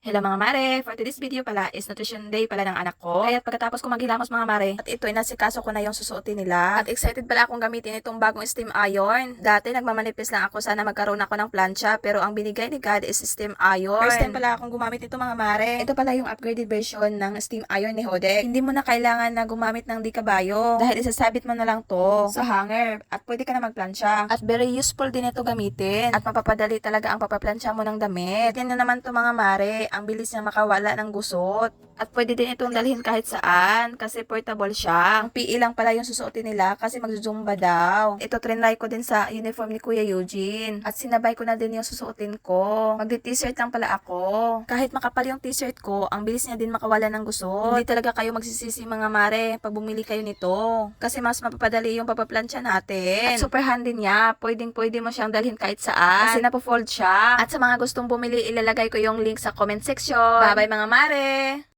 Hello mga mare! For today's video pala is nutrition day pala ng anak ko. Kaya pagkatapos ko maghilamos mga mare, at ito inasikaso ko na yung susuotin nila. At excited pala akong gamitin itong bagong steam iron. Dati nagmamanipis lang ako sana magkaroon ako ng plancha pero ang binigay ni God is steam iron. First time pala akong gumamit ito mga mare. Ito pala yung upgraded version ng steam iron ni Hodek. Hindi mo na kailangan na gumamit ng di kabayo dahil isasabit mo na lang to sa hanger at pwede ka na magplancha. At very useful din ito gamitin at mapapadali talaga ang papaplansya mo ng damit. Yan na naman to mga mare ang bilis niya makawala ng gusot. At pwede din itong dalhin kahit saan kasi portable siya. Ang PE lang pala yung susuotin nila kasi magzumba daw. Ito trinry ko din sa uniform ni Kuya Eugene. At sinabay ko na din yung susuotin ko. Magdi-t-shirt lang pala ako. Kahit makapal yung t-shirt ko, ang bilis niya din makawala ng gusot. Hindi talaga kayo magsisisi mga mare pag bumili kayo nito. Kasi mas mapapadali yung papaplansya natin. At super handy niya. Pwedeng pwede mo siyang dalhin kahit saan. Kasi napo-fold siya. At sa mga gustong bumili, ilalagay ko yung link sa comment section. Bye-bye mga mare!